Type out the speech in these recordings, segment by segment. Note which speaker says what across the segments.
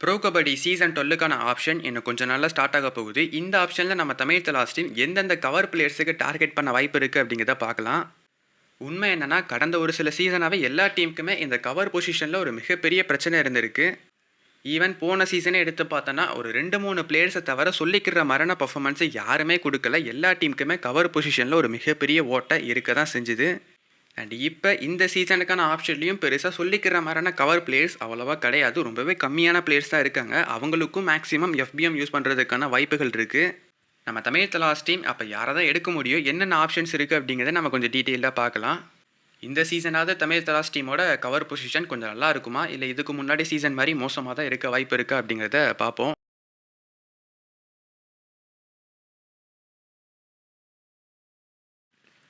Speaker 1: Bro kabaddi season டுவெல்லுக்கான option இன்னும் கொஞ்சம் நாளில் ஸ்டார்ட் ஆக போகுது. இந்த ஆப்ஷனில் நம்ம தமிழ் தலாஸ் டீம் எந்தெந்த கவர் பிளேயர்ஸுக்கு டார்கெட் பண்ண வாய்ப்பு இருக்குது அப்படிங்கிறத பார்க்கலாம். உண்மை என்னென்னா கடந்த ஒரு சில சீசனாகவே எல்லா டீமுக்குமே இந்த கவர் பொசிஷனில் ஒரு மிகப்பெரிய பிரச்சனை இருந்திருக்கு. ஈவன் போன சீசனே எடுத்து பார்த்தோன்னா ஒரு ரெண்டு மூணு பிளேயர்ஸை தவிர சொல்லிக்கிற மரண பர்ஃபாமன்ஸை யாருமே கொடுக்கல. எல்லா டீமுக்குமே கவர் பொசிஷனில் ஒரு மிகப்பெரிய ஓட்டை இருக்க தான் செஞ்சுது. அண்ட் இப்போ இந்த சீசனுக்கான ஆப்ஷன்லையும் பெருசாக சொல்லிக்கிற மாதிரியான கவர் பிளேயர்ஸ் அவ்வளோவா கிடையாது. ரொம்பவே கம்மியான பிளேயர்ஸ் தான் இருக்காங்க. அவங்களுக்கும் மேக்ஸிமம் எஃபிஎம் யூஸ் பண்ணுறதுக்கான வாய்ப்புகள் இருக்குது நம்ம தமிழ் தலாஸ் டீம் அப்போ யாரை தான் எடுக்க முடியும் என்னென்ன ஆப்ஷன்ஸ் இருக்குது அப்படிங்கிறத நம்ம கொஞ்சம் டீட்டெயிலாக பார்க்கலாம். இந்த சீசனாவது தமிழ் தலாஸ் டீமோட கவர் பொசிஷன் கொஞ்சம் நல்லா இருக்குமா? இல்லை இதுக்கு முன்னாடி சீசன் மாதிரி மோசமாக தான் இருக்க வாய்ப்பு இருக்குது அப்படிங்கிறத பார்ப்போம்.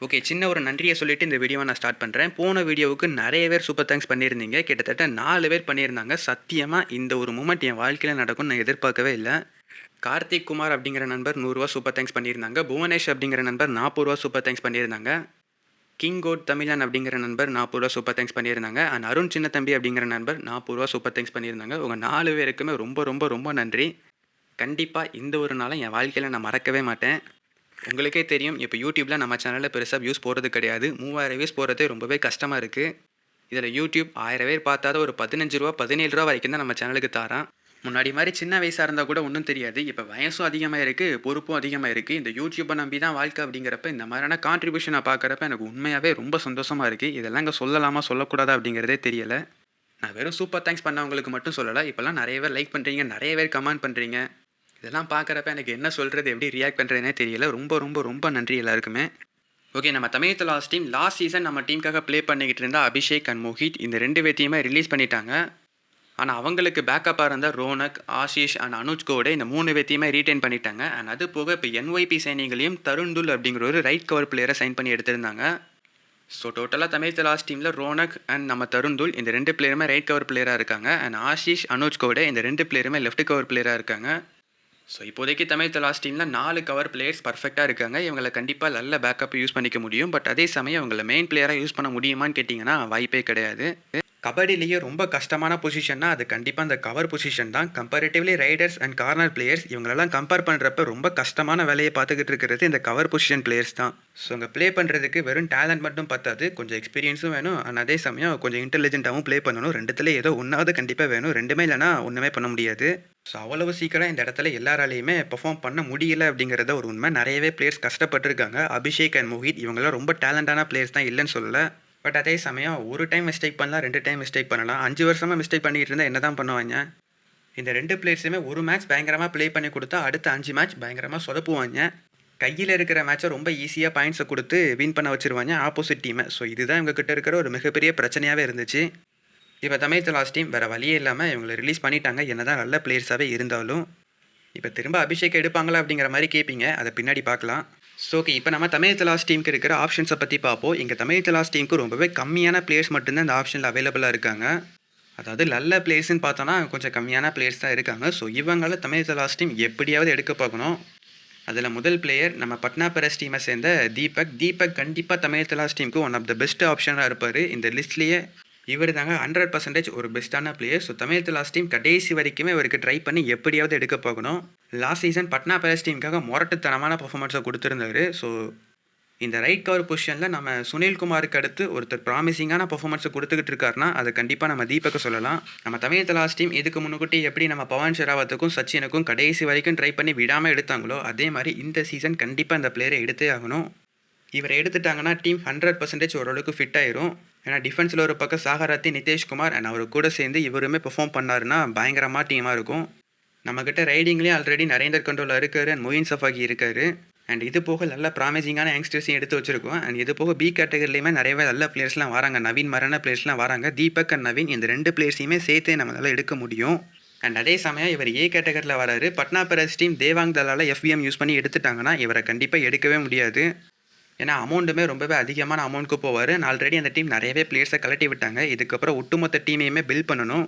Speaker 1: ஓகே சின்ன ஒரு நன்றியை சொல்லிட்டு இந்த வீடியோவை நான் ஸ்டார்ட் பண்ணுறேன் போன வீடியோவுக்கு நிறைய பேர் சூப்பர் தேங்க்ஸ் பண்ணியிருந்தீங்க. கிட்டத்தட்ட நாலு பேர் பண்ணியிருந்தாங்க. சத்தியமாக இந்த ஒரு மூமெண்ட் என் வாழ்க்கையில் நடக்கும்னு நான் எதிர்பார்க்கவே இல்லை. கார்த்திக் குமார் அப்படிங்கிற நண்பர் நூறுரூவா சூப்பர் தேங்க்ஸ் பண்ணியிருந்தாங்க. புவனேஷ் அப்படிங்கிற நண்பர் நாற்பது ரூபா சூப்பர் தேங்க்ஸ் பண்ணியிருந்தாங்க. கிங் கோட் தமிழன் அப்படிங்கிற நண்பர் நாற்பது ரூபா சூப்பர் தேங்க்ஸ் பண்ணியிருந்தாங்க. அண்ட் அருண் சின்னத்தம்பி அப்படிங்கிற நண்பர் நாற்பது ரூபா சூப்பர் தேங்க்ஸ் பண்ணியிருந்தாங்க. உங்கள் நாலு பேருக்குமே ரொம்ப ரொம்ப ரொம்ப நன்றி. கண்டிப்பாக இந்த ஒரு நாளை என் வாழ்க்கையில் நான் மறக்கவே மாட்டேன். உங்களுக்கே தெரியும் இப்போ யூடியூப்பில் நம்ம சேனலில் பெருசாக வியூஸ் போகிறது கிடையாது. மூவாயிரம் வியூஸ் போகிறதே ரொம்பவே கஷ்டமாக இருக்குது இதில் யூடியூப் ஆயிரம் பேர் பார்த்தாத ஒரு பதினஞ்சு ரூபா பதினேழு ரூபா வரைக்கும் தான் நம்ம சேனலுக்கு தாரான். முன்னாடி மாதிரி சின்ன வயசாக இருந்தால் கூட ஒன்றும் தெரியாது. இப்போ வயசும் அதிகமாக இருக்குது பொறுப்பும் அதிகமாக இருக்குது இந்த யூடியூப்பை நம்பி தான் வாழ்க்கை அப்படிங்கிறப்ப இந்த மாதிரியான கான்ட்ரிபியூஷனை பார்க்குறப்ப எனக்கு உண்மையாகவே ரொம்ப சந்தோஷமாக இருக்குது இதெல்லாம் இங்கே சொல்லலாமா சொல்லக்கூடாதா அப்படிங்கிறதே தெரியலை. நான் வெறும் சூப்பர் தேங்க்ஸ் பண்ணவங்களுக்கு மட்டும் சொல்லலை. இப்போல்லாம் நிறைய பேர் லைக் பண்ணுறீங்க நிறைய பேர் கமெண்ட் பண்ணுறீங்க இதெல்லாம் பார்க்குறப்ப எனக்கு என்ன சொல்கிறது எப்படி ரியாக்ட் பண்ணுறதுனே தெரியல. ரொம்ப ரொம்ப ரொம்ப நன்றி எல்லாருக்குமே. ஓகே நம்ம Tamil last team last season நம்ம டீமுக்காக ப்ளே பண்ணிக்கிட்டு இருந்தால் அபிஷேக் அண்ட் மோஹித் இந்த ரெண்டு பேத்தையுமே ரிலீஸ் பண்ணிட்டாங்க. ஆனால் அவங்களுக்கு பேக்கப்பாக இருந்த ரோனக் ஆஷிஷ் அண்ட் அனுஜ் கோடே இந்த மூணு பேத்தையுமே ரீட்டைன் பண்ணிட்டாங்க. அண்ட் அது போக இப்போ என்ஒய்பி சைனிங்களையும் தருண்துல் அப்படிங்கிற ஒரு ரைட் கவர் பிளேயரை சைன் பண்ணி எடுத்திருந்தாங்க. ஸோ டோட்டலாக தமிழ் லாஸ்ட் டீமில் ரோனக் அண்ட் நம்ம தருண்துல் இந்த ரெண்டு பிளேயருமே ரைட் கவர் பிளேயராக இருக்காங்க. அண்ட் ஆஷிஷ் அனுஜ் கோடே இந்த ரெண்டு பிளேயருமே லெஃப்ட் கவர் பிளேயராக இருக்காங்க. ஸோ இப்போதைக்கு தமிழ் தலாஸ் டீமில் நாலு கவர் பிளேயர்ஸ் பர்ஃபெக்டாக இருக்காங்க. இவங்களை கண்டிப்பாக நல்ல பேக்கப் யூஸ் பண்ணிக்க முடியும். பட் அதே சமயம் இவங்களை மெயின் பிளேயராக யூஸ் பண்ண முடியுமான்னு கேட்டிங்கன்னா வாய்ப்பே கிடையாது. கபடிலேயே ரொம்ப கஷ்டமான பொசிஷன்னா அது கண்டிப்பாக அந்த கவர் பொசிஷன் தான். Comparatively raiders and corner players இவங்களெல்லாம் கம்பேர் பண்ணுறப்ப ரொம்ப கஷ்டமான வேலையை பார்த்துக்கிட்டு இருக்கிறது இந்த கவர் பொசிஷன் பிளேயர்ஸ் தான். ஸோ அங்கே ப்ளே பண்ணுறதுக்கு வெறும் டேலண்ட் மட்டும் பத்தாது. கொஞ்சம் எக்ஸ்பீரியன்ஸும் வேணும். அண்ட் அதே சமயம் கொஞ்சம் இன்டெலிஜென்ட்டாகவும் ப்ளே பண்ணணும். ரெண்டுத்துல ஏதோ ஒன்றாவது கண்டிப்பாக வேணும். ரெண்டுமே இல்லைனா ஒன்றுமே பண்ண முடியாது. ஸோ அவ்வளவு சீக்கிரம் இந்த இடத்துல எல்லாராலையுமே பெர்ஃபார்ம் பண்ண முடியல அப்படிங்கிறத ஒரு உண்மை. நிறையவே பிளேயர்ஸ் கஷ்டப்பட்டிருக்காங்க. அபிஷேக் அண்ட் மோஹித் இவங்களாம் ரொம்ப டேலண்டான பிளேயர்ஸ் தான் இல்லைன்னு சொல்லலை. பட் அதே சமயம் ஒரு டைம் மிஸ்டேக் பண்ணலாம் ரெண்டு டைம் மிஸ்டேக் பண்ணலாம். அஞ்சு வருஷமாக மிஸ்டேக் பண்ணிகிட்டு இருந்தால் என்ன தான் பண்ணுவாங்க? இந்த ரெண்டு பிளேயர்ஸுமே ஒரு மேட்ச் பயங்கரமாக ப்ளே பண்ணி கொடுத்தா அடுத்த அஞ்சு மேட்ச் பயங்கரமாக சொதப்புவாங்க. கையில் இருக்கிற மேட்சை ரொம்ப ஈஸியாக பாயிண்ட்ஸை கொடுத்து வின் பண்ண வச்சிருவாங்க ஆப்போசிட் டீமை ஸோ இதுதான் இவங்ககிட்ட இருக்கிற ஒரு மிகப்பெரிய பிரச்சனையாகவே இருந்துச்சு. இப்போ தமிழ் லாஸ்ட் டீம் வேறு வழியே இல்லாமல் இவங்களை ரிலீஸ் பண்ணிட்டாங்க. என்னதான் நல்ல பிளேயர்ஸாகவே இருந்தாலும். இப்போ திரும்ப அபிஷேக் எடுப்பாங்களா அப்படிங்கிற மாதிரி கேட்பீங்க அதை பின்னாடி பார்க்கலாம். ஸோ ஓகே இப்போ நம்ம தமிழ் தலாஸ் டீமுக்கு இருக்கிற ஆப்ஷன்ஸை பற்றி பார்ப்போம். இங்கே தமிழ் தலாஸ் டீமுக்கு ரொம்பவே கம்மியான பிளேயர்ஸ் மட்டும்தான் இந்த ஆப்ஷனில் அவைலபிளாக இருக்காங்க. அதாவது நல்ல பிளேயர்ஸ்னு பார்த்தோன்னா கொஞ்சம் கம்மியான பிளேயர்ஸ் தான் இருக்காங்க. ஸோ இவங்கள தமிழ் தலாஸ் டீம் எப்படியாவது எடுக்க பார்க்கணும். அதில் முதல் பிளேயர் நம்ம பட்னா பெரஸ் டீமை சேர்ந்த தீபக். தீபக் கண்டிப்பாக தமிழ் தலாஸ் டீமுக்கு ஒன் ஆஃப் த பெஸ்ட் ஆப்ஷனாக இருப்பார். இந்த லிஸ்ட்லேயே இவர் தாங்க ஹண்ட்ரட் பர்சன்டேஜ் ஒரு பெஸ்ட்டான player so Tamil last team கடைசி வரைக்குமே இவருக்கு ட்ரை பண்ணி எப்படியாவது எடுக்க போகணும் லாஸ்ட் சீசன் பட்னா பேலஸ் டீமுக்காக முரட்டுத்தனமான பர்ஃபார்மன்ஸை கொடுத்துருந்தாரு. ஸோ இந்த ரைட் கவர் பொசிஷனில் நம்ம சுனில்குமாருக்கு அடுத்து ஒருத்தர் ப்ராமிசிங்கான பர்ஃபார்மன்ஸை கொடுத்துக்கிட்டு இருக்காருனா அதை கண்டிப்பாக நம்ம தீபக்க சொல்லலாம். நம்ம தமிழ் லாஸ்ட் டீம் இதுக்கு முன்னுக்கூட்டி எப்படி நம்ம பவன் ஷெராவத்துக்கும் சச்சினுக்கும் கடைசி வரைக்கும் ட்ரை பண்ணி விடாமல் எடுத்தாங்களோ அதே மாதிரி இந்த சீசன் கண்டிப்பாக இந்த பிளேயரை எடுத்தே ஆகணும். இவரை எடுத்துட்டாங்கன்னா டீம் ஹண்ட்ரட் பர்சன்டேஜ் ஓரளவுக்கு ஃபிட் ஆயிரும். ஏன்னா டிஃபென்ஸில் ஒரு பக்கம் சாகராத்தி நிதேஷ்குமார் அண்ட் அவர் கூட சேர்ந்து இவருமே பெர்ஃபார்ம் பண்ணாருன்னா பயங்கரமாக டீமாக இருக்கும். நம்மக்கிட்ட ரைடிங்லேயும் ஆல்ரெடி நரேந்தர் கண்ட்ரோலில் இருக்கார் அண்ட் மொயின் சஃபாகி இருக்கார். அண்ட் இது போக நல்ல ப்ராமிசிங்கான யங்ஸ்டர்ஸையும் எடுத்து வச்சிருக்கோம். அண்ட் இது போக பி கேட்டகரிலையுமே நிறையவே நல்ல பிளேயர்ஸ்லாம் வராங்க. நவீன் மரண பிளேயர்ஸ்லாம் வராங்க. தீபக் அண்ட் நவீன் இந்த ரெண்டு பிளேயர்ஸையுமே சேர்த்து நம்மளால் எடுக்க முடியும். அண்ட் அதே சமயம் இவர் ஏ கேட்டகரியில் வராரு. Patna pirates team Devank Dalal FBM use பண்ணி எடுத்துட்டாங்கன்னா இவரை கண்டிப்பாக எடுக்கவே முடியாது. ஏன்னா அமௌண்ட்டுமே ரொம்பவே அதிகமான அமௌண்ட்டுக்கு போவார். ஆல்ரெடி அந்த டீம் நிறையவே பிளேயர்ஸை கலட்டி விட்டாங்க. இதுக்கப்புறம் ஒட்டுமொத்த டீமையுமே பில் பண்ணணும்.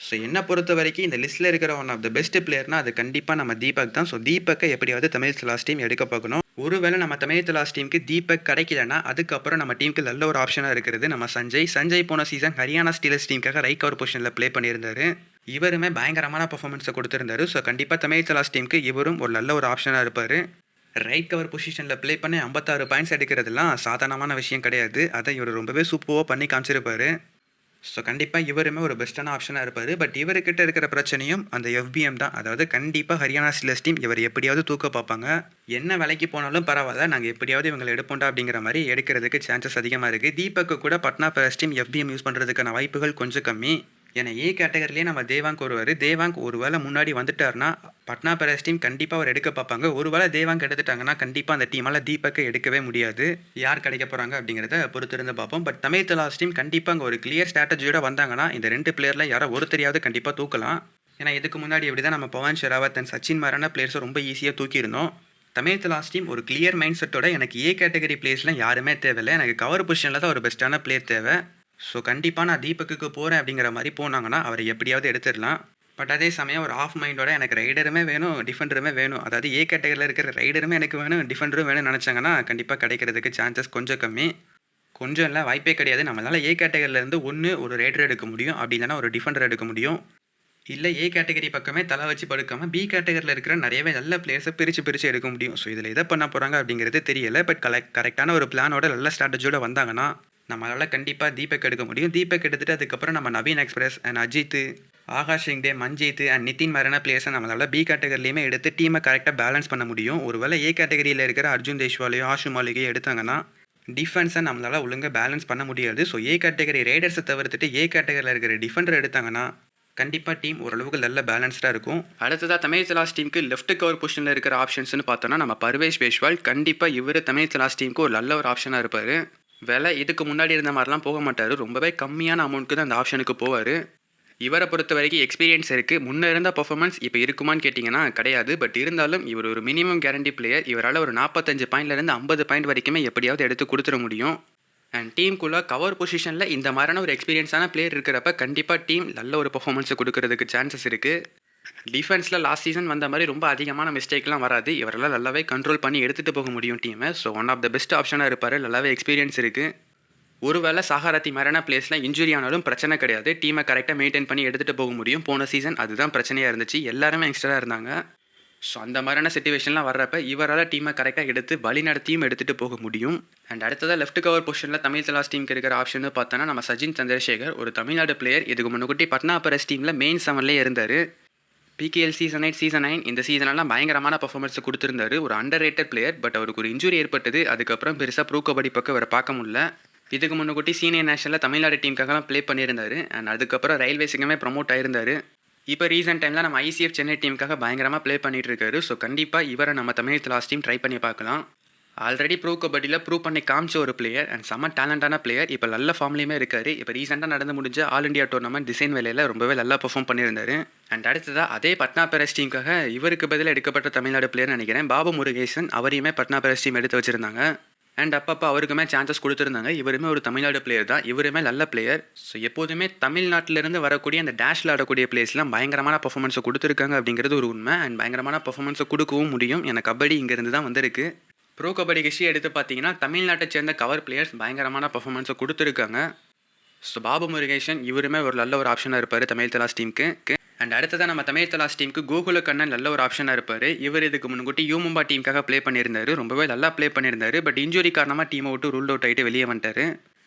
Speaker 1: ஸோ என்னை பொறுத்த வரைக்கும் இந்த லிஸ்ட்டில் இருக்கிற ஒன் ஆஃப் த பெஸ்ட் பிளேயர்னா அது கண்டிப்பாக நம்ம தீபக் தான். ஸோ தீபக்கை எப்படியாவது தமிழ் தலாஸ் டீம் எடுக்க பார்க்கணும். ஒருவேளை நம்ம தமிழ் தலாஸ் டீமுக்கு தீபக் கிடைக்கலன்னா அதுக்கப்புறம் நம்ம டீமுக்கு நல்ல ஒரு ஆப்ஷனாக இருக்கிறது நம்ம சஞ்சய். சஞ்சய் போன சீசன் ஹரியானா ஸ்டீலர்ஸ் டீமுக்காக ரைட் கவர் பொசிஷனில் ப்ளே பண்ணியிருந்தாரு. இவருமே பயங்கரமான பர்ஃபார்மன்ஸை கொடுத்துருந்தாரு. ஸோ கண்டிப்பாக தமிழ் தலாஸ் டீமுக்கு இவரும் ஒரு நல்ல ஒரு ஆப்ஷனாக இருப்பார். ரைட் கவர் பொசிஷனில் ப்ளே பண்ணி ஐம்பத்தாறு பாயிண்ட்ஸ் எடுக்கிறதுலாம் சாதாரணமான விஷயம் கிடையாது. அதை இவர் ரொம்பவே சூப்பராக பண்ணி காமிச்சிருப்பார். ஸோ கண்டிப்பாக இவருமே ஒரு பெஸ்ட்டான ஆப்ஷனாக இருப்பார். பட் இவர்கிட்ட இருக்கிற பிரச்சனையும் அந்த எஃபிஎம் தான். அதாவது கண்டிப்பாக ஹரியானா ஸ்டிலர்ஸ் டீம் இவர் எப்படியாவது தூக்க பார்ப்பாங்க. என்ன விலைக்கு போனாலும் பரவாயில்ல. நாங்கள் எப்படியாவது இவங்களை எடுப்போண்டா அப்படிங்கிற மாதிரி எடுக்கிறதுக்கு சான்சஸ் அதிகமாக இருக்குது தீபக்கு கூட Patna pirates team FBM use பண்ணுறதுக்கான வாய்ப்புகள் கொஞ்சம் கம்மி. ஏன்னா ஏ கேட்டகரிலேயே நம்ம தேவாங்க் வருவார் தேவாங்க் ஒரு வேளை முன்னாடி வந்துட்டாருன்னா பட்னா பேரஸ் டீம் கண்டிப்பாக அவர் எடுக்க பார்ப்பாங்க. ஒரு வேளை தேவாங்க் எடுத்துட்டாங்கன்னா கண்டிப்பாக அந்த டீமால் தீபக்கை எடுக்கவே முடியாது. யார் கிடைக்க போகிறாங்க அப்படிங்கிறத பொறுத்திருந்து பார்ப்போம். பட் தமிழ் தலாஸ் டீம் கண்டிப்பாக அங்கே ஒரு கிளியர் ஸ்ட்ராட்டஜியோட வந்தாங்கன்னா இந்த ரெண்டு பிளேயரில் யாரோ ஒருத்தரையாவது கண்டிப்பாக தூக்கலாம். ஏன்னா இதுக்கு முன்னாடி இப்படி தான் நம்ம பவன் ஷெராவத் அண்ட் சச்சின் மாதிரியான பிளேயர்ஸை ரொம்ப ஈஸியாக தூக்கியிருந்தோம். தமிழ் தலாஸ் டீம் ஒரு கிளியர் மைண்ட் செட்டோட எனக்கு ஏ கேட்டகரி பிளேஸ்லாம் யாருமே தேவையில்லை. எனக்கு கவர் பொசிஷனில் தான் ஒரு பெஸ்ட்டான பிளேயர் தேவை. ஸோ கண்டிப்பாக நான் தீபக்குக்கு போகிறேன் அப்படிங்கிற மாதிரி போனாங்கன்னா அவரை எப்படியாவது எடுத்துடலாம். பட் அதே சமயம் ஒரு ஆஃப் மைண்டோட எனக்கு ரைடருமே வேணும் டிஃபெண்டருமே வேணும். அதாவது ஏ கேட்டகரியில் இருக்கிற ரைடருமே எனக்கு வேணும் டிஃபெண்டரும் வேணும்னு நினச்சாங்கன்னா கண்டிப்பாக கிடைக்கிறதுக்கு சான்சஸ் கொஞ்சம் கம்மி. கொஞ்சம் இல்லை வாய்ப்பே கிடையாது. நம்மளால் ஏ கேட்டகரியிலேருந்து ஒன்று ஒரு ரைடர் எடுக்க முடியும் அப்படி இல்லைன்னா ஒரு டிஃபெண்டர் எடுக்க முடியும். இல்லை ஏ கேட்டகரி பக்கமே தலை வச்சு படுக்காமல் பி கேட்டகரியில் இருக்கிற நிறையவே நல்ல பிளேஸை பிரித்து பிரித்து எடுக்க முடியும். ஸோ இதில் எதை பண்ண போகிறாங்க அப்படிங்கிறது தெரியல. பட் கலெக்ட் கரெக்டான ஒரு பிளானோட நல்ல ஸ்ட்ராட்டஜியோட வந்தாங்கன்னா நம்மளால் கண்டிப்பாக தீபக் எடுக்க முடியும். தீபக் எடுத்துகிட்டு அதுக்கப்புறம் நம்ம Naveen express and Ajith Aakash Shinde Manjeet and Nitin மரண பிளேயர்ஸை நம்மளால் பி கேட்டகரிலையுமே எடுத்து டீமை கரெக்டாக பேலன்ஸ் பண்ண முடியும். ஒருவேளை ஏ கேட்டகரியில் இருக்கிற அர்ஜுன் தேஷ்வாலையோ ஆஷு மாலிகையோ எடுத்தாங்கன்னா டிஃபென்ஸை நம்மளால் ஒழுங்காக பேலன்ஸ் பண்ண முடியாது. ஸோ ஏ கேட்டகரி ரைடர்ஸை தவிர்த்துட்டு ஏ கேட்டகரியில் இருக்கிற டிஃபெண்டர் எடுத்தாங்கன்னா கண்டிப்பாக டீம் ஓரளவுக்கு நல்ல பேலன்ஸ்டாக இருக்கும். அடுத்ததாக தமிழ் தலாஸ் டீமுக்கு லெஃப்ட் கவர் பொசிஷனில் இருக்கிற ஆப்ஷன்ஸ்னு பார்த்தோன்னா நம்ம பர்வேஷ் பேஷ்வால் கண்டிப்பாக இவர் தமிழ் தலாஸ் டீமுக்கு ஒரு நல்ல ஒரு ஆப்ஷனாக இருப்பார். விலை இதுக்கு முன்னாடி இருந்த மாதிரிலாம் போக மாட்டார். ரொம்பவே கம்மியான அமௌண்ட்டுக்கு தான் அந்த ஆப்ஷனுக்கு போவார். இவரை பொறுத்த வரைக்கும் எக்ஸ்பீரியன்ஸ் இருக்குது முன்னே இருந்த பர்ஃபார்மன்ஸ் இப்போ இருக்குமான்னு கேட்டிங்கன்னா கிடையாது. பட் இருந்தாலும் இவர் ஒரு மினிமம் கேரண்டி பிளேயர் இவரால் ஒரு நாற்பத்தஞ்சு பாயிண்ட்லேருந்து ஐம்பது பாயிண்ட் வரைக்குமே எப்படியாவது எடுத்து கொடுத்துட முடியும். அண்ட் டீமுக்குள்ளே கவர் பொசிஷனில் இந்த மாதிரியான ஒரு எக்ஸ்பீரியன்ஸான பிளேயர் இருக்கிறப்ப கண்டிப்பாக டீம் நல்ல ஒரு பர்ஃபார்மன்ஸை கொடுக்கறதுக்கு சான்சஸ் இருக்குது டிஃபென்ஸில் லாஸ்ட் சீசன் வந்த மாதிரி ரொம்ப அதிகமான மிஸ்டேக்லாம் வராது. இவரெல்லாம் நல்லாவே கண்ட்ரோல் பண்ணி எடுத்துகிட்டு போக முடியும் டீமை so one of the best ஆப்ஷனாக இருப்பார். நல்லாவே எக்ஸ்பீரியன்ஸ் இருக்குது ஒருவேளை சாகாரத்தி மாதிரியான பிளேஸ்லாம் இன்ஜுரி ஆனாலும் பிரச்சனை கிடையாது. டீமை கரெக்டாக மெயின்டைன் பண்ணி எடுத்துகிட்டு போக முடியும். போன சீசன் அதுதான் பிரச்சனையாக இருந்துச்சு. எல்லாருமே யங்ஸ்டராக இருந்தாங்க. ஸோ அந்த மாதிரியான சுச்சுவேஷன்லாம் வர்றப்ப இவரால் டீமை கரெக்டாக எடுத்து வழி நடத்தியும் எடுத்துகிட்டு போக முடியும். அண்ட் அடுத்ததாக லெஃப்ட் கவர் பொசிஷனில் தமிழ் தலாஸ் டீமுக்கு இருக்கிற ஆப்ஷன் பார்த்தோன்னா நம்ம சச்சின் சந்திரசேகர் ஒரு தமிழ்நாடு பிளேயர் இதுக்கு முன்னுக்குட்டி பட்னா பரஸ் டீமில் மெயின் செவன்லேயே இருந்தார். PKL season eight season nine இந்த சீசனெல்லாம் பயங்கரமான பர்ஃபார்மன்ஸ் கொடுத்துருந்தாரு. ஒரு அண்டர் ரேட்டட் பிளேயர் பட் அவருக்கு ஒரு இன்ஜுரி ஏற்பட்டது. அதுக்கப்புறம் பெருசாக ப்ரூ கபடி பக்கம் அவரை பார்க்க முடியல. இதுக்கு முன்னுக்குட்டி சீனியர் நேஷனலில் தமிழ்நாடு டீமுக்காகலாம் ப்ளே பண்ணியிருந்தாரு. அண்ட் அதுக்கப்புறம் ரயில்வேஸுக்குமே ப்ரமோட் ஆயிருந்தார். இப்போ ரீசெண்ட் டைமில் நம்ம ஐசிஎஃப் சென்னை டீமுக்காக பயங்கரமாக ப்ளே பண்ணிட்டு இருக்காரு. ஸோ கண்டிப்பாக இவரை நம்ம தமிழ் லாஸ்ட் டீம் ட்ரை பண்ணி பார்க்கலாம். ஆல்ரெடி ப்ரூ கபடியில் ப்ரூவ் பண்ணி காமிச்ச ஒரு பிளேயர் அண்ட் செம்ம டேலண்டான பிளேயர் இப்போ நல்ல ஃபார்ம்லேயுமே இருக்காரு. இப்போ ரீசெண்டாக நடந்து முடிஞ்ச ஆல் இண்டியா டோர்னமெண்ட் டிசைன் வேலையில் ரொம்பவே நல்லா பெர்ஃபார்ம் பண்ணியிருந்தார். அண்ட் அடுத்ததாக அதே பட்னா பெரஸ் டீமுக்காக இவருக்கு பதிலாக எடுக்கப்பட்ட தமிழ்நாடு பிளேயர் நினைக்கிறேன். பாபு முருகேசன் அவரையுமே பட்னா பெரஸ் டீம் எடுத்து வச்சிருந்தாங்க. அண்ட் அப்பப்போ அவருக்குமே சான்சஸ் கொடுத்துருந்தாங்க. இவருமே ஒரு தமிழ்நாடு பிளேயர் தான். இவருமே நல்ல பிளேயர் ஸோ எப்போதுமே தமிழ்நாட்டிலேருந்து வரக்கூடிய அந்த டேஷில் ஆடக்கூடிய பிளேஸ்லாம் பயங்கரமான பர்ஃபார்மன்ஸை கொடுத்துருக்காங்க அப்படிங்கிறது ஒரு உண்மை. அண்ட் பயங்கரமான பர்ஃபார்மன்ஸை கொடுக்கவும் முடியும். எனக்கு கபடி இங்கேருந்து தான் வந்திருக்கு. ப்ரோ கபடி ஹிஸ்ட்ரி எடுத்து பார்த்தீங்கன்னா தமிழ்நாட்டை சேர்ந்த கவர் பிளேயர்ஸ் பயங்கரமான பர்ஃபார்மன்ஸை கொடுத்துருக்காங்க. ஸோ பாபு முருகேஷன் இவருமே ஒரு நல்ல ஒரு ஆப்ஷனாக இருப்பார் தமிழ் தலாஸ் டீமுக்கு அண்ட் அடுத்ததாக நம்ம தமிழ் தலாஸ் டீமுக்கு கோகுல கண்ணன் நல்ல ஒரு ஆப்ஷனாக இருப்பார். இவர் இதுக்கு முன்னுக்கூட்டி யூமும்பா டீமுக்காக ப்ளே பண்ணியிருந்தாரு. ரொம்பவே நல்லா ப்ளே பண்ணியிருந்தார். பட் இன்ஜுரி காரணமாக டீமை விட்டு ரூல் அவுட் ஆகிட்டு வெளியே வந்துட்டார்.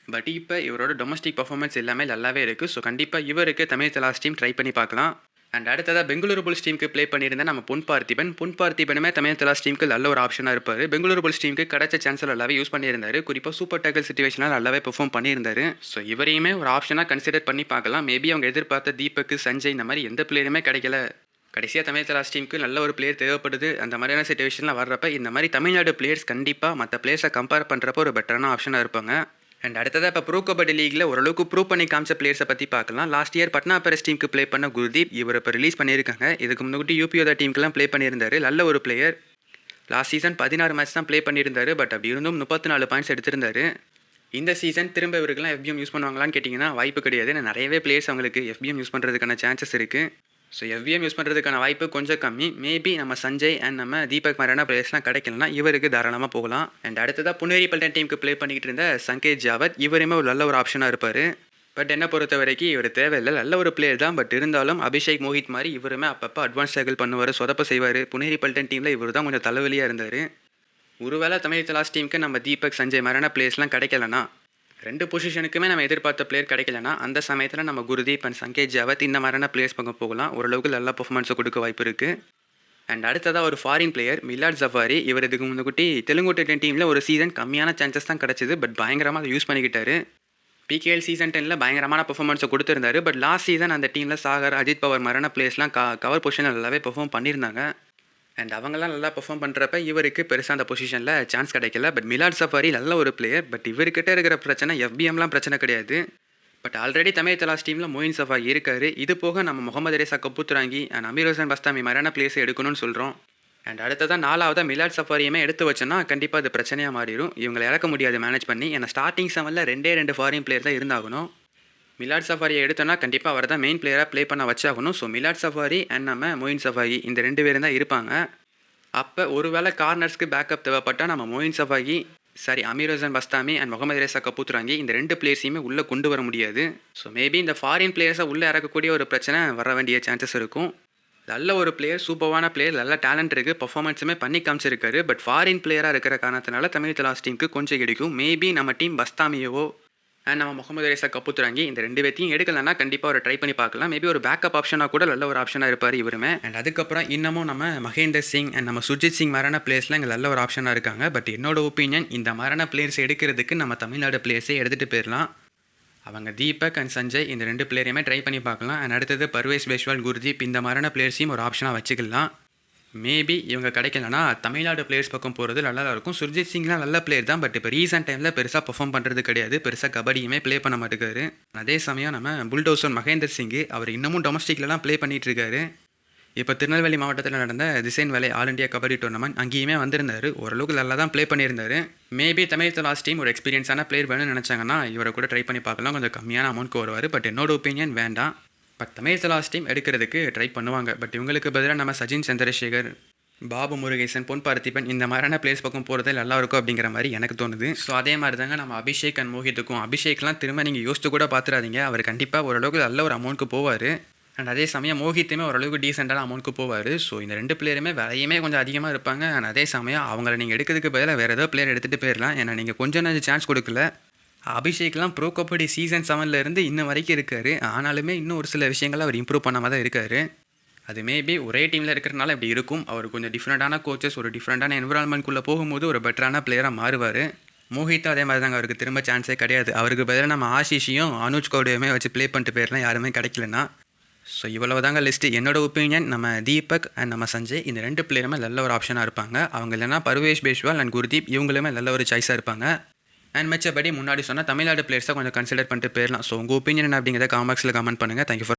Speaker 1: பட் இப்போ இவரோட டொமஸ்டிக் பர்ஃபார்மன்ஸ் எல்லாமே நல்லாவே இருக்குது ஸோ கண்டிப்பாக இவருக்கு தமிழ் தலாஸ் டீம் ட்ரை பண்ணி பார்க்கலாம். அண்ட் அடுத்ததாக பெங்களூரு புல்ஸ் டீமுக்கு ப்ளே பண்ணியிருந்தேன் நம்ம பொன் பார்த்திபன். பொன் பார்த்திபனுமே தமிழ் தலாஸ் டீமுக்கு நல்ல ஒரு ஆப்ஷனாக இருப்பார். பெங்களூரு புல்ஸ் டீமுக்கு கிடைச்ச சான்ஸில் நல்லாவே யூஸ் பண்ணியிருந்தார். குறிப்பாக சூப்பர் டேக்கல் சுச்சுவேஷனில் நல்லாவே பெர்ஃபார்ம் பண்ணியிருந்தார். ஸோ இவரையுமே ஒரு ஆப்ஷனாக கன்சிடர் பண்ணி பார்க்கலாம். மேபி அவங்க எதிர்பார்த்த தீபக் சஞ்சய் இந்த மாதிரி எந்த பிளேயருமே கிடைக்கல. கடைசியாக தமிழ் தலாஸ் டீமுக்கு நல்ல ஒரு பிளேயர் தேவைப்படுது. அந்த மாதிரியான சுச்சுவேஷனில் வர்றப்ப இந்த மாதிரி தமிழ்நாடு பிளேயர்ஸ் கண்டிப்பாக மற்ற பிளேயர்ஸை கம்பேர் பண்ணுறப்போ ஒரு பெட்டரான ஆப்ஷனாக இருப்பாங்க. அண்ட் அடுத்ததாக இப்போ ப்ரூ கபடி லீக்ல ஓரளவுக்கு ப்ரூவ் பண்ணி காமிச்ச பிளேயர்ஸை பற்றி பார்க்கலாம். லாஸ்ட் இயர் பட்னா பெரஸ் டீமுக்கு ப்ளே பண்ண குர்தீப் இவர் இப்போ ரிலீஸ் பண்ணியிருக்காங்க. இதுக்கு முன்னாடி யூபியோதா டீமுக்குலாம் ப்ளே பண்ணியிருந்தாரு. நல்ல ஒரு பிளேயர் லாஸ்ட் சீசன் பதினாறு மேட்ச் தான் ப்ளே பண்ணியிருந்தார். பட் அப்படி இருந்தும் முப்பத்தி நாலு பாயிண்ட்ஸ் எடுத்திருந்தாரு. இந்த சீசன் திரும்ப இவருக்குலாம் எஃபிஎம் யூஸ் பண்ணுவாங்களான்னு கேட்டிங்கன்னா வாய்ப்பு கிடையாது. ஏன்னா நிறையவே பிளேயர்ஸ் அவங்களுக்கு எஃபிஎம் யூஸ் பண்ணுறதுக்கான சான்சஸ் இருக்குது ஸோ எஃப்எம் யூஸ் பண்ணுறதுக்கான வாய்ப்பு கொஞ்சம் கம்மி. மேபி நம்ம சஞ்சய் அண்ட் நம்ம தீபக் மாதிரியான பிளேயர்ஸ்லாம் கிடைக்கலனா இவருக்கு தாராளமாக போகலாம். அண்ட் அடுத்ததாக புனேரி பல்டன் டீமுக்கு ப்ளே பண்ணிக்கிட்டு இருந்த சங்கேஜ் ஜாவத் இவருமே ஒரு நல்ல ஒரு ஆப்ஷனாக இருப்பார். பட் என்னை பொறுத்த வரைக்கும் இவர் தேவையில்லை. நல்ல ஒரு பிளேயர் தான். பட் இருந்தாலும் அபிஷேக் மோஹித் மாதிரி இவருமே அப்பப்போ அட்வான்ஸ் டேக்கிள் பண்ணுவார் சொதப்ப செய்வார். புனேரி பல்டன் டீமில் இவர் தான் கொஞ்சம் தலைவலியாக இருந்தார். ஒருவேளை தமிழ் தலாஸ் டீமுக்கு நம்ம தீபக் சஞ்சய் மாதிரியான பிளேஸ்லாம் கிடைக்கலனா ரெண்டு பொசிஷனுக்குமே நம்ம எதிர்பார்த்த பிளேயர் கிடைக்கலனா அந்த சமயத்தில் நம்ம குருதீப் அண்ட் சங்கேஜ் ஜாவத் இந்த மாதிரியான பிளேயர்ஸ் பக்கம் போகலாம். ஓரளவுக்கு நல்ல பர்ஃபார்மன்ஸை கொடுக்க வாய்ப்பு இருக்குது அண்ட் அடுத்ததாக ஒரு ஃபாரின் பிளேயர் மில்லாட் ஜஃபாரி. இவர் இதுக்கு முன்னகுட்டி தெலுங்கு டென் டீமில் ஒரு சீசன் கம்மியான சான்சஸ் தான் கிடச்சிது பட் பயங்கரமாக அதை யூஸ் பண்ணிக்கிட்டாரு. பிகேஎல் சீசன் டெனில் பயங்கரமான பெர்ஃபார்மன்ஸை கொடுத்துருந்தாரு பட் லாஸ்ட் சீசன் அந்த டீமில் சாகர் அஜித் பவர் மாதிரியான பிளேஸ்லாம் க கவர் பொசிஷனில் நல்லாவே பெர்ஃபார்ம் பண்ணியிருந்தாங்க. அண்ட் அவங்கெல்லாம் நல்லா பெர்ஃபார்ம் பண்ணுறப்ப இவருக்கு பெருசாக அந்த பொசிஷனில் சான்ஸ் கிடைக்கல. பட் மிலாட் சஃபாரி நல்ல ஒரு பிளேயர் பட் இவர்கிட்ட இருக்கிற பிரச்சனை எஃபிஎம்லாம் பிரச்சனை கிடையாது. பட் ஆல்ரெடி தமிழ் தலாஸ் டீமில் மொயின் சஃபா இருக்கார். இது போக நம்ம Mohammad Reza Kaboudarahangi and Amir Hossein Bastami மாதிரியான பிளேஸை எடுக்கணும்னு சொல்கிறோம் அண்ட் அடுத்ததான் நாலாவதாக மிலாட் சஃபாரியுமே எடுத்து வச்சோன்னா கண்டிப்பாக அது பிரச்சனையாக மாறிடும். இவங்களை இறக்க முடியாது மேனேஜ் பண்ணி. ஏன்னா ஸ்டார்டிங் செவனில் ரெண்டே ரெண்டு ஃபாரின் பிளேயர் தான் இருந்தாகணும். மிலாட் சஃபாரியை எடுத்தோன்னா கண்டிப்பாக அவர் தான் மெயின் பிளேயராக ப்ளே பண்ண வச்சாகணும். ஸோ மிலாட் சஃபாரி அண்ட் நம்ம மொயின் சஃபாரி இந்த ரெண்டு பேரும் தான் இருப்பாங்க. அப்போ ஒருவேளை கார்னர்ஸ்க்கு பேக்கப் தேவைப்பட்டால் நம்ம Moin Safagi sorry Amir Hassan Bastami and Mohammad Reza Kaboudrahangi இந்த ரெண்டு பிளேயர்ஸையுமே உள்ளே கொண்டு வர முடியாது. ஸோ மேபி இந்த ஃபாரின் பிளேயர்ஸை உள்ளே இறக்கக்கூடிய ஒரு பிரச்சனை வர வேண்டிய சான்சஸ் இருக்கும். நல்ல ஒரு பிளேயர் சூப்பரான பிளேயர் நல்ல டேலண்ட் இருக்குது பர்ஃபார்மன்ஸுமே பண்ணி காமிச்சிருக்காரு. பட் ஃபாரின் பிளேயராக இருக்கிற காரணத்தினால தமிழ் தலாஸ் டீமுக்கு கொஞ்சம் கிடைக்கும் மேபி நம்ம டீம் பஸ்தாமியவோ அண்ட் நம்ம முகமது ரேசா கப்புத்துறாங்கி இந்த ரெண்டு பேர்த்தையும் எடுக்கலன்னா கண்டிப்பாக ஒரு ட்ரை பண்ணி பார்க்கலாம். மேபி ஒரு பேக்கப் ஆப்ஷனாக கூட நல்ல ஒரு ஆப்ஷனாக இருப்பார் இவருமே. அண்ட் அதுக்கப்புறம் இன்னமும் நம்ம மகேந்தர் சிங் அண்ட் நம்ம சுர்ஜித் சிங் மாதிரியான பிளேயர்ஸ்லாம் இங்கே நல்ல ஒரு ஆப்ஷனாக இருக்காங்க. பட் என்னோட ஒப்பீனியன் இந்த மாதிரியான பிளேயர்ஸ் எடுக்கிறதுக்கு நம்ம தமிழ்நாடு பிளேயர்ஸே எடுத்துகிட்டு போயிடலாம். அவங்க தீபக் அண்ட் சஞ்சய் இந்த ரெண்டு பிளேயரையுமே ட்ரை பண்ணி பார்க்கலாம். அண்ட் அடுத்தது பர்வேஸ் பேஷ்வால் குர்தீப் இந்த மாதிரியான பிளேயர்ஸையும் ஒரு ஆப்ஷனாக வச்சுக்கலாம். மேபி இவங்க கிடைக்கலனா தமிழ்நாடு பிளேயர்ஸ் பக்கம் போகிறது நல்லா இருக்கும். சுர்ஜித் சிங்லாம் நல்ல பிளேயர் தான் பட் இப்போ ரீசெண்ட் டைமில் பெருசாக பெர்ஃபார்ம் பண்ணுறது கிடையாது. பெருசாக கபடியுமே ப்ளே பண்ண மாட்டேங்காரு அதே சமயம் நம்ம புல்டோசன் மகேந்தர் சிங் அவர் இன்னமும் டொமஸ்டிக்லலாம் ப்ளே பண்ணிட்டு இருக்காரு. இப்போ திருநெல்வேலி மாவட்டத்தில் நடந்த திசைன் வேலை ஆல் இண்டியா கபடி டோர்னமெண்ட் அங்கேயுமே வந்திருந்தார். ஓரளவுக்கு நல்லா தான் ப்ளே பண்ணியிருந்தார். மேபி தமிழ் லாஸ்ட் டீம் ஒரு எக்ஸ்பீரியன்ஸான பிளேயர் வேணும்னு நினச்சாங்கன்னா இவரை கூட ட்ரை பண்ணி பார்க்கலாம். கொஞ்சம் கம்மியான அமௌண்ட்க்கு வருவார். பட் என்னோட ஒப்பீனியன் வேண்டாம். பட் தமிழ் லாஸ்ட் டீம் எடுக்கிறதுக்கு ட்ரை பண்ணுவாங்க. பட் இவங்களுக்கு பதிலாக நம்ம சச்சின் சந்திரசேகர் பாபு முருகேசன் பொன் பார்த்திபன் இந்த மாதிரியான பிளேஸ் பக்கம் போகிறது நல்லா இருக்கும் அப்படிங்கிற மாதிரி எனக்கு தோணுது. ஸோ அதே மாதிரி தாங்க நம்ம அபிஷேக் அண்ட் மோஹித்துக்கும் அபிஷேக்லாம் திரும்ப நீங்கள் யோசித்து கூட பார்த்துறாதீங்க அவர் கண்டிப்பாக ஓரளவுக்கு நல்ல ஒரு அமௌண்ட்டுக்கு போவார். அண்ட் அதே சமயம் மோஹித்துமே ஓரளவுக்கு டீசெண்டான அமௌண்ட்டுக்கு போவார். ஸோ இந்த ரெண்டு பிளேயருமே விலையுமே கொஞ்சம் அதிகமாக இருப்பாங்க. அண்ட் அதே சமயம் அவங்கள நீங்கள் எடுக்கிறதுக்கு பதிலாக வேறு ஏதோ பிளேயர் எடுத்துகிட்டு போயிடலாம் ஏன்னா நீங்கள் கொஞ்சம் சான்ஸ் கொடுக்கல. அபிஷேக்லாம் ப்ரோ கபடி சீசன் செவனில் இருந்து வரைக்கும் இருக்கார். ஆனாலுமே இன்னும் ஒரு சில விஷயங்கள் அவர் இம்ப்ரூவ் பண்ணாமல் தான் இருக்கார். அது மேபி ஒரே டீமில் இருக்கிறனால இப்படி இருக்கும். அவர் கொஞ்சம் டிஃப்ரெண்ட்டான கோச்சஸ் ஒரு டிஃப்ரெண்ட்டான என்விரான்மெண்ட்குள்ளே போகும்போது ஒரு பெட்டரான பிளேயராக மாறுவார். மோஹித்தும் அதே மாதிரி தாங்க அவருக்கு திரும்ப சான்ஸே கிடையாது. அவருக்கு பதிலாக நம்ம ஆஷிஷையும் அனுஜ் கவுடையுமே வச்சு ப்ளே பண்ணிட்டு போயிடலாம் யாருமே கிடைக்கலனா ஸோ இவ்வளவு தாங்க லிஸ்ட்டு என்னோட ஒப்பீனியன் நம்ம தீபக் அண்ட் நம்ம சஞ்சய் இந்த ரெண்டு பிளேயருமே நல்ல ஒரு ஆப்ஷனாக இருப்பாங்க. அவங்க இல்லைனா பர்வேஷ் பேஷ்வால் அண்ட் குர்தீப் இவங்களுமே நல்ல ஒரு சாய்ஸாக இருப்பாங்க. அண்ட் மிச்சபடி முன்னாடி சொன்னால் தமிழ்நாடு பிளேயர்ஸை கொஞ்சம் கன்சிடர் பண்ணிட்டு போயிடலாம் ஸோ உங்கள் ஒப்பீனியன் அப்படிங்கிறத காமெக்ஸில் கமெண்ட் பண்ணுங்கள் தேங்க்யூ ஃபார்